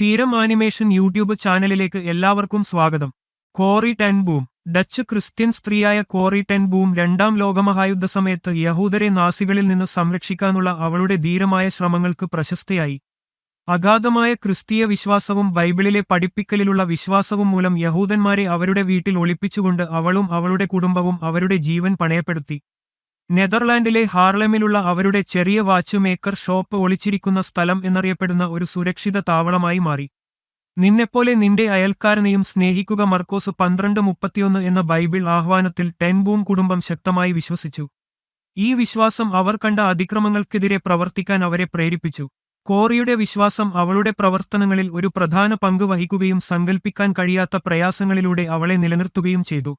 തീരം animation YouTube ചാനലിലേക്ക് എല്ലാവർക്കും സ്വാഗതം. Corrie ten Boom. Dutch Christian സ്ത്രീയായ Corrie ten Boom രണ്ടാം ലോകമഹായുദ്ധ സമയത്ത് യഹൂദരെ നാസികളിൽ നിന്ന് സംരക്ഷിക്കാനുള്ള അവളുടെ ധീരമായ ശ്രമങ്ങൾക്ക് പ്രശസ്തയായി. അഗാധമായ ക്രിസ്തീയ വിശ്വാസവും ബൈബിളിലെ പഠിപ്പിക്കലിലുള്ള വിശ്വാസവും മൂലം യഹൂദന്മാരെ അവരുടെ വീട്ടിൽ ഒളിപ്പിച്ചുകൊണ്ട് അവളും അവളുടെ കുടുംബവും അവരുടെ ജീവൻ പണയപ്പെടുത്തി. നെതർലാൻഡിലെ ഹാർലമിലുള്ള അവരുടെ ചെറിയ വാച്ച് മേക്കർ ഷോപ്പ് ഒളിച്ചിരിക്കുന്ന സ്ഥലം എന്നറിയപ്പെടുന്ന ഒരു സുരക്ഷിത താവളമായി മാറി. നിന്നെപ്പോലെ നിന്റെ അയൽക്കാരനെയും സ്നേഹിക്കുക മർക്കോസ് പന്ത്രണ്ട് മുപ്പത്തിയൊന്ന് എന്ന ബൈബിൾ ആഹ്വാനത്തിൽ ടെൻബൂം കുടുംബം ശക്തമായി വിശ്വസിച്ചു. ഈ വിശ്വാസം അവർ കണ്ട അതിക്രമങ്ങൾക്കെതിരെ പ്രവർത്തിക്കാൻ അവരെ പ്രേരിപ്പിച്ചു. കോറിയുടെ വിശ്വാസം അവളുടെ പ്രവർത്തനങ്ങളിൽ ഒരു പ്രധാന പങ്ക് വഹിക്കുകയും സങ്കൽപ്പിക്കാൻ കഴിയാത്ത പ്രയാസങ്ങളിലൂടെ അവളെ നിലനിർത്തുകയും ചെയ്തു.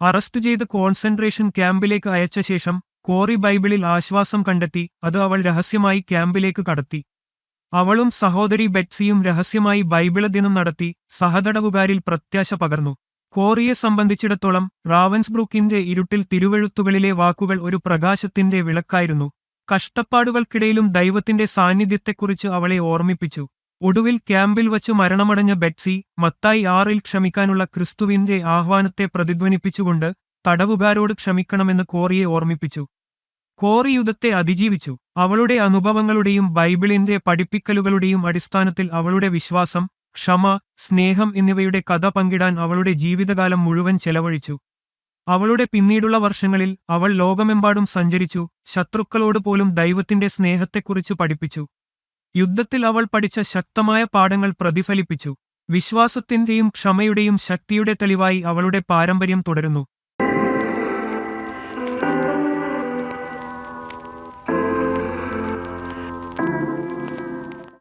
അറസ്റ്റ് ചെയ്ത് കോൺസെൻട്രേഷൻ ക്യാമ്പിലേക്ക് അയച്ച ശേഷം കോറി ബൈബിളിൽ ആശ്വാസം കണ്ടെത്തി അത് അവൾ രഹസ്യമായി ക്യാമ്പിലേക്ക് കടത്തി. അവളും സഹോദരി ബെറ്റ്സിയും രഹസ്യമായി ബൈബിള ദിനം നടത്തി സഹതടവുകാരിൽ പ്രത്യാശ പകർന്നു. കോറിയെ സംബന്ധിച്ചിടത്തോളം റാവൻസ്ബ്രൂക്കിന്റെ ഇരുട്ടിൽ തിരുവഴുത്തുകളിലെ വാക്കുകൾ ഒരു പ്രകാശത്തിന്റെ വിളക്കായിരുന്നു. കഷ്ടപ്പാടുകൾക്കിടയിലും ദൈവത്തിന്റെ സാന്നിധ്യത്തെക്കുറിച്ച് അവളെ ഓർമ്മിപ്പിച്ചു. ഒടുവിൽ ക്യാമ്പിൽ വച്ച് മരണമടഞ്ഞ ബെറ്റ്സി മത്തായി ആറിൽ ക്ഷമിക്കാനുള്ള ക്രിസ്തുവിന്റെ ആഹ്വാനത്തെ പ്രതിധ്വനിപ്പിച്ചുകൊണ്ട് തടവുകാരോട് ക്ഷമിക്കണമെന്ന് കോറിയെ ഓർമ്മിപ്പിച്ചു. കോറി യുദ്ധത്തെ അതിജീവിച്ചു. അവളുടെ അനുഭവങ്ങളുടെയും ബൈബിളിന്റെ പഠിപ്പിക്കലുകളുടെയും അടിസ്ഥാനത്തിൽ അവളുടെ വിശ്വാസം ക്ഷമ സ്നേഹം എന്നിവയുടെ കഥ പങ്കിടാൻ അവളുടെ ജീവിതകാലം മുഴുവൻ ചെലവഴിച്ചു. അവളുടെ പിന്നീടുള്ള വർഷങ്ങളിൽ അവൾ ലോകമെമ്പാടും സഞ്ചരിച്ചു ശത്രുക്കളോട് പോലും ദൈവത്തിന്റെ സ്നേഹത്തെക്കുറിച്ച് പഠിപ്പിച്ചു. യുദ്ധത്തിൽ അവൾ പഠിച്ച ശക്തമായ പാഠങ്ങൾ പ്രതിഫലിപ്പിച്ചു. വിശ്വാസത്തിന്റെയും ക്ഷമയുടെയും ശക്തിയുടെ തെളിവായി അവളുടെ പാരമ്പര്യം തുടരുന്നു.